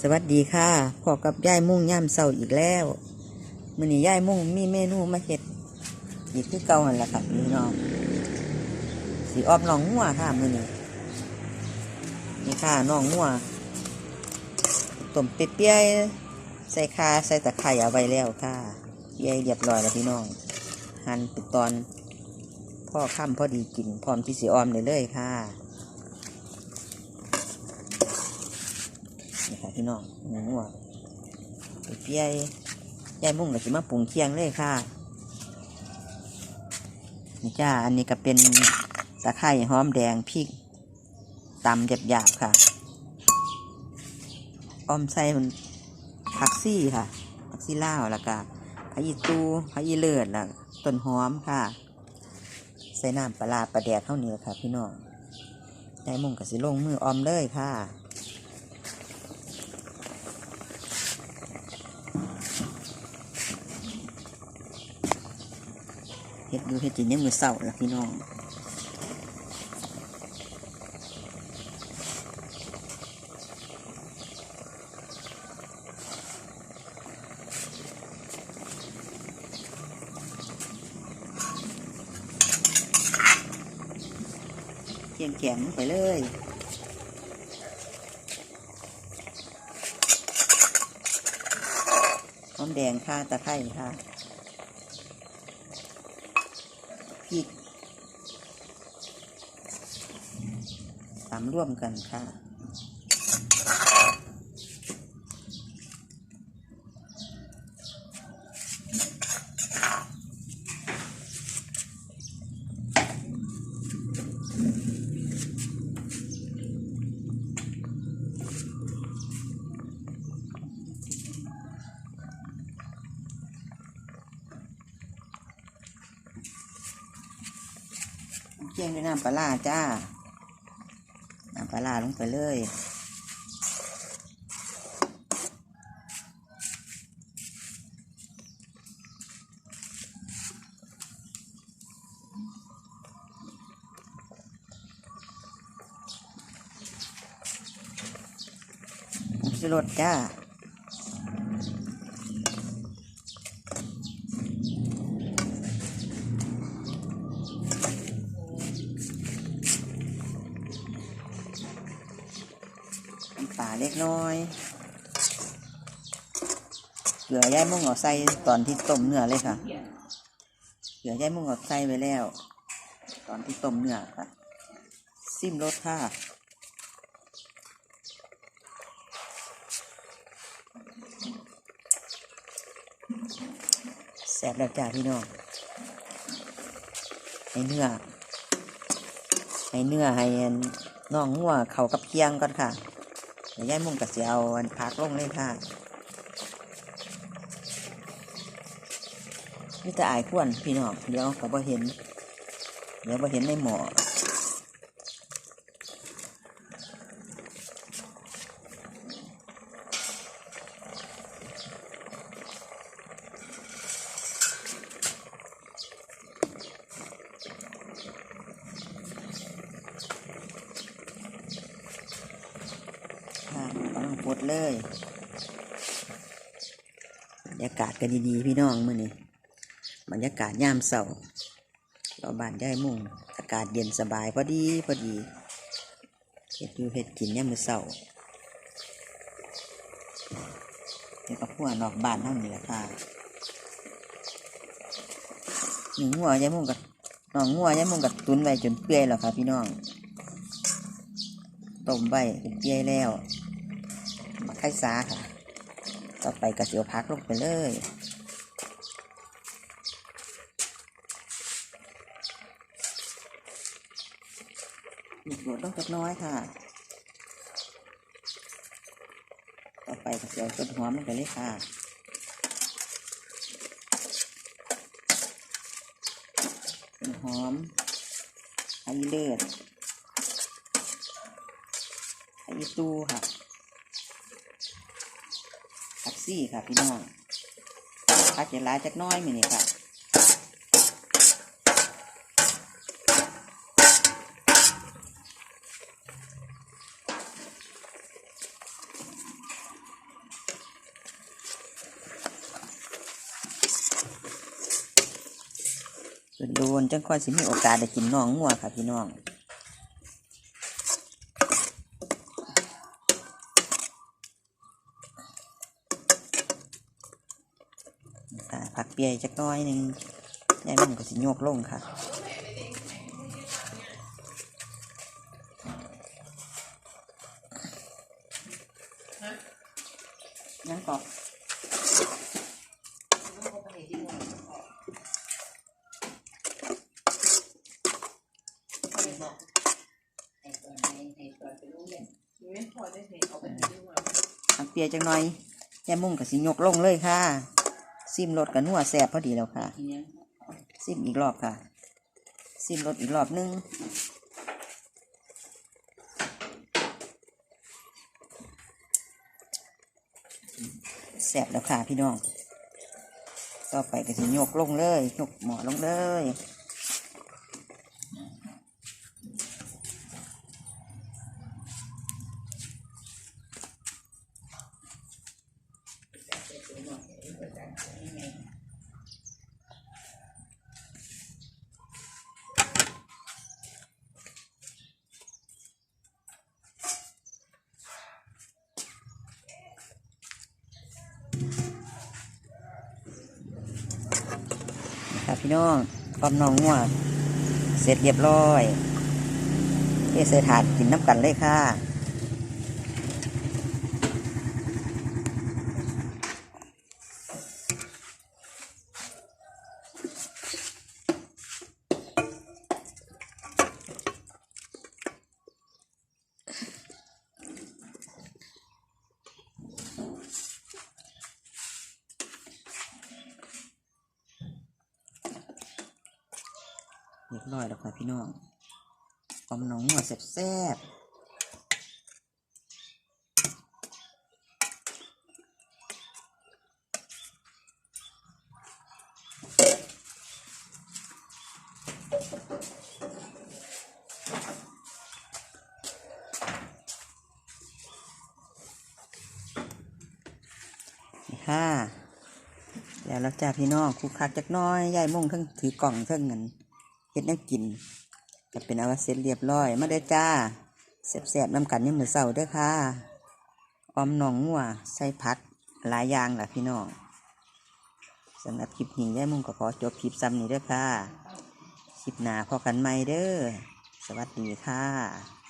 สวัสดีค่ะพอกับยายมุ่งย่ามเศร้าอีกแล้วมื้อนี้ยายมุ่งมีเมนูมาเฮ็ดอีกคือเก่าหันละค่ะพี่น้องสีออบน้องงัวค่ะมื้อนี้นี่ค่ะน้องงัวต้มเปี๊ยยๆใส่ข่าใส่ตะไคร้เอาไว้แล้วค่ะเปี๊ยยเรียบร้อยแล้วพี่น้องหั่นเป็นตอนพ่อค่ำพอดีกินพร้อมที่สีออมเลยเลยค่ะ นี่ค่ะ พี่น้องหมูหัวเปียยยายมุ่งกับสิมาปรุงเคียงเลยค่ะนี่จ้าอันนี้ก็เป็นตะไคร้หอมแดงพริกตำหยาบๆค่ะออมใส่มันผักซี่ค่ะผักซี่ล่าวแล้วก็ผักอีตูผักอีเลือดแล้วต้นหอมค่ะ ใส่น้ำปลาปลาแดกเท่านี้ค่ะพี่น้องยายมุ่งกับสิลงมือออมเลยค่ะ ฮ็ดดูเฮ็ดจินยังมือเศร้าละพี่น้องเขียงแข็งไปเลยหอมแดงค่ะตะไคร้ค่ะ พริก ตามร่วมกันค่ะเคี่ยงด้วยน้ำปลาจ้า ลาลาลงไปเลยผงชูรสจ้า ปลาเล็กน้อยเกลือย่ายมุ่งเอาใส่ตอนที่ต้มเนื้อเลยค่ะเกลือย่ายมุ่งเอาใส่ไว้แล้ว ตอนที่ต้มเนื้อค่ะซิมรสค่ะแซ่บแล้วจ้าพี่น้องให้เนื้อให้เนื้อให้นน่องหัวเขากับเคียงก่อนค่ะ เดี๋ยวยายมุ่งกับเสียเอาอันพักลงเลยค่ะนี่จะอายขวนพี่น้องเดี๋ยวเขาบ่เห็น เดี๋ยวบ่เห็นในหมอค่ะ กำลังปดเลยบรรยากาศกันดีๆพี่น้องมื่อนี้บรรยากาศยามเสาร์เราบานได้มุ่งอากาศเย็นสบายพอดีพอดีเห็ดอยู่เห็ดกินยามมือเสาร์เดี๋ยวกับพวนอกบ้านเท่านี้แหละค่ะหนึ่งหัวยายมุ่งกับน้องงัวยายมุ่งกับตุนไว้จนเปื่อยแล้วค่ะพี่น้องต้มไว้เป็นเปื่อยแล้ว มาไข่สาค่ะ ต่อไปกระเสียวพักลงไปเลยหยุดโหลดลงจักน้อยค่ะ ต่อไปกระเสียวต้นหอมลงไปเลยค่ะต้นหอมไอเลือดไอตูค่ะ ซี่ค่ะพี่น้องอาจจะหลายจักน้อยมือนี่ค่ะโดนจังค่อยสิมีโอกาสได้กินน้องงัวค่ะพี่น้อง ผักเปียจักหน้อยหนึ่งยายมันก็สิโยกลงค่ะยังกอกผักเปียจักหน้อยยายมุ่งกับสิยกลงเลยค่ะ ซิมรสกับนัวแสบพอดีแล้วค่ะ ซิมอีกรอบค่ะ ซิมรสอีกรอบนึงแสบแล้วค่ะพี่น้อง ต่อไปก็สิยกลงเลยยกหมอลงเลย ค่ะพี่น้องความนองงัวเสร็จเรียบร้อยเอเสถาดกินน้ำกันเลยค่ะ รียบร้อยแล้วค่ะพี่น้องความน้องงัวแซ่บค่ะแล้วเราจ้าพี่น้องคุกคักจักน้อยยายมุ่งทั้งถือกล่องทั้งเงิน เห็ดแน้กินก็เป็นอาวาเสร็จเรียบร้อยมาได้จ้าแซ่บๆน้ำกันยังมือเสาเด้อค่ะออมหนองงัวใส่ผักหลายอย่างแหละพี่น้องสำหรับคลิปนี้ยายมุ่งก็ขอจบคลิปซ้ำนี้เด้อค่ะ คลิปหน้าพอกันใหม่เด้อ สวัสดีค่ะ